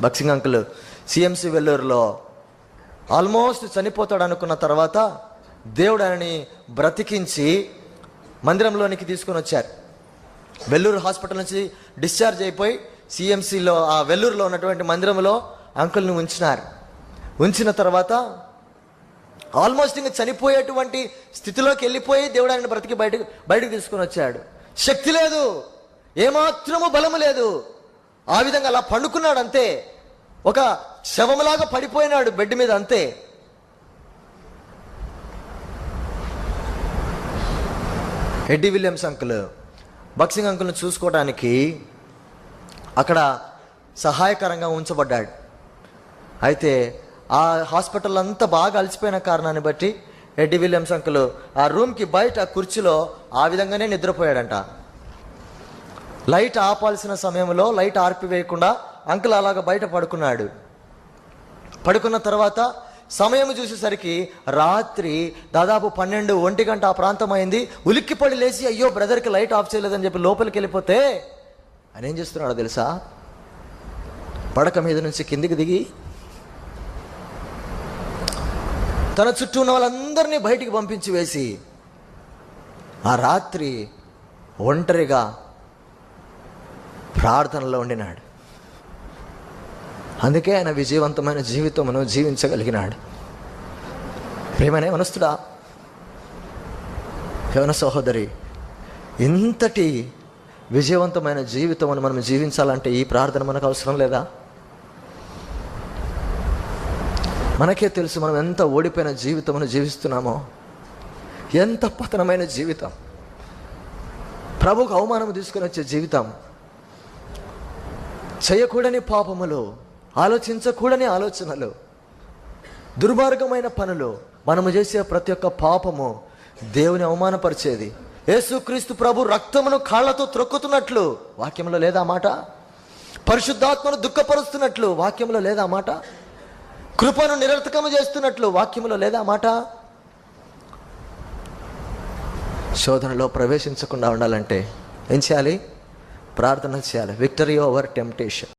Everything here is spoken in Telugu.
బక్సింగ్ అంకుల్ సిఎంసి వెల్లూరులో ఆల్మోస్ట్ చనిపోతాడు అనుకున్న తర్వాత దేవుడు ఆయనని బ్రతికించి మందిరంలోనికి తీసుకొని వచ్చారు. వెల్లూరు హాస్పిటల్ నుంచి డిశ్చార్జ్ అయిపోయి సిఎంసిలో ఆ వెల్లూరులో ఉన్నటువంటి మందిరంలో అంకుల్ని ఉంచినారు. ఉంచిన తర్వాత ఆల్మోస్ట్ ఇంకా చనిపోయేటువంటి స్థితిలోకి వెళ్ళిపోయి దేవుడు ఆయన బ్రతికి బయటకు బయటకు తీసుకొని వచ్చాడు. శక్తి లేదు ఏమాత్రము బలము లేదు. ఆ విధంగా అలా పండుకున్నాడు అంతే ఒక శవములాగా పడిపోయినాడు బెడ్ మీద అంతే. ఎడ్డి విలియమ్స్ అంకుల్ బక్సింగ్ అంకుల్ని చూసుకోవడానికి అక్కడ సహాయకరంగా ఉంచబడ్డాడు. అయితే ఆ హాస్పిటల్ అంతా బాగా అలసిపోయిన కారణాన్ని బట్టి ఎడ్డి విలియమ్స్ అంకుల్ ఆ రూమ్కి బయట ఆ కుర్చీలో ఆ విధంగానే నిద్రపోయాడంట. లైట్ ఆపాల్సిన సమయంలో లైట్ ఆర్పివేయకుండా అంకుల్ అలాగ బయట పడుకున్నాడు. పడుకున్న తర్వాత సమయం చూసేసరికి రాత్రి దాదాపు పన్నెండు ఒంటి గంట ఆ ప్రాంతం అయింది. ఉలిక్కిపడి లేచి అయ్యో బ్రదర్కి లైట్ ఆఫ్ చేయలేదని చెప్పి లోపలికి వెళ్ళిపోతే ఆయన ఏం చేస్తున్నాడో తెలుసా? పడక మీద నుంచి కిందికి దిగి తన చుట్టూ ఉన్న వాళ్ళందరినీ బయటికి పంపించి వేసి ఆ రాత్రి ఒంటరిగా ప్రార్థనలో ఉండినాడు. అందుకే ఆయన విజయవంతమైన జీవితమును జీవించగలిగినాడు. ప్రేమనే మనస్తుడా యవన సహోదరి ఇంతటి విజయవంతమైన జీవితమును మనం జీవించాలంటే ఈ ప్రార్థన మనకు అవసరం లేదా? మనకే తెలుసు మనం ఎంత ఓడిపోయిన జీవితమును జీవిస్తున్నామో. ఎంత పతనమైన జీవితం. ప్రభుకు అవమానం తీసుకొని వచ్చే జీవితం. చేయకూడని పాపములు ఆలోచించకూడని ఆలోచనలు దుర్మార్గమైన పనులు మనము చేసే ప్రతి ఒక్క పాపము దేవుని అవమానపరిచేది. యేసుక్రీస్తు ప్రభు రక్తమును కాళ్ళతో త్రొక్కుతున్నట్లు వాక్యంలో లేదా మాట? పరిశుద్ధాత్మను దుఃఖపరుస్తున్నట్లు వాక్యంలో లేదా మాట? కృపను నిరర్థకము చేస్తున్నట్లు వాక్యంలో లేదా మాట? శోధనలో ప్రవేశించకుండా ఉండాలంటే ఏం చేయాలి? ప్రార్థన చేయాలి. Victory over temptation